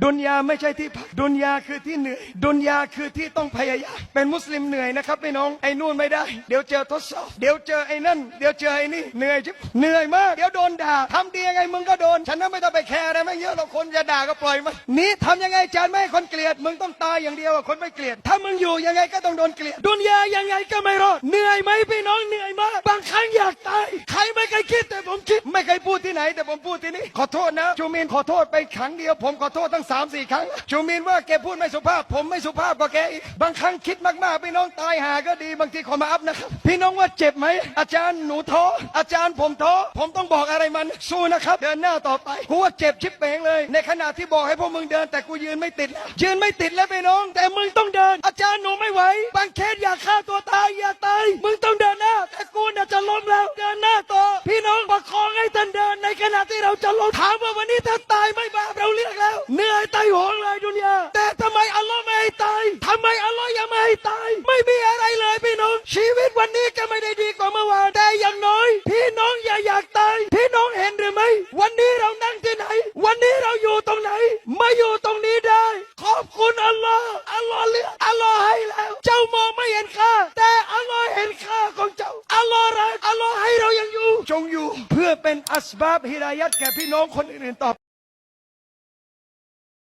ดุนยาไม่ใช่ที่พักดุนยาคือที่เหนื่อย ดุนยาคือที่ต้องพยายาม เป็นมุสลิมเหนื่อยนะครับพี่น้อง ไอ้นู่นไม่ได้ เดี๋ยวเจอทดสอบ เดี๋ยวเจอไอ้นั่น เดี๋ยวเจอไอ้นี่ เหนื่อยชิบเหนื่อยมาก เดี๋ยวโดนด่าทำดียังไงมึงก็โดน ฉันนั้นไม่ต้องไปแคร์อะไรไม่เยอะเราคนจะด่าก็ปล่อยมันนี่ทำยังไงจานไม่ให้คนเกลียด มึงต้องตายอย่างเดียวอะคนไม่เกลียด ถ้ามึงอยู่ยังไงก็ต้องโดนเกลียด ดุนยายังไงก็ไม่รอด เหนื่อยไหมพี่น้องเหนื่อยมาก บางครั้งอยากตาย ใครไม่เคยคิด มคิดไม่เคยพูดที่ไหน แต่ผมพูดที่นี่ขอโทษนะจูมินขอโทษไปครั้งเดียวผมขอโทษตั้งสามสี่ครั้งจูมินว่าแกพูดไม่สุภาพ ผมไม่สุภาพกว่าแกอีกบางครั้งคิดมากๆพี่น้องตายหาก็ดีบางทีขอมาอัพนะครับพี่น้องว่าเจ็บไหมอาจารย์หนูท้ออาจารย์ผมท้อผมต้องบอกอะไรมันสู้นะครับ เดินหน้าต่อไปกูว่าเจ็บชิบเป๋งเลย ในขณะที่บอกให้พวกมึงเดิน แต่กูยืนไม่ติดแล้วยืนไม่ติดแล้วพี่น้อง แต่มึงต้อง จะล้มแล้วเดินหน้าต่อ พี่น้องประคองให้ท่านเดินในขณะที่เราจะล้มถามว่าวันนี้ถ้าตายไม่บาปเราเลือกแล้วเหนื่อยไตายโหงเลยดุนยาแต่ทำไมอัลลอฮ์ไม่ให้ตายทำไมอัลลอฮ์ยังไม่ให้ตาย ไม่มีอะไรเลยพี่น้อง ชีวิตวันนี้ก็ไม่ได้ดีกว่าเมื่อวานแต่อย่างน้อย พี่น้องอย่าอยากตาย พี่น้องเห็นหรือไม่วันนี้เรานั่งที่ไหน วันนี้เราอยู่ตรงไหนมาอยู่ อัลลอฮ์รักอัลลอฮ์ให้เรายังอยู่ จงอยู่ เพื่อเป็นอัสบาบฮิดายัดแก่พี่น้องคนอื่นๆต่อ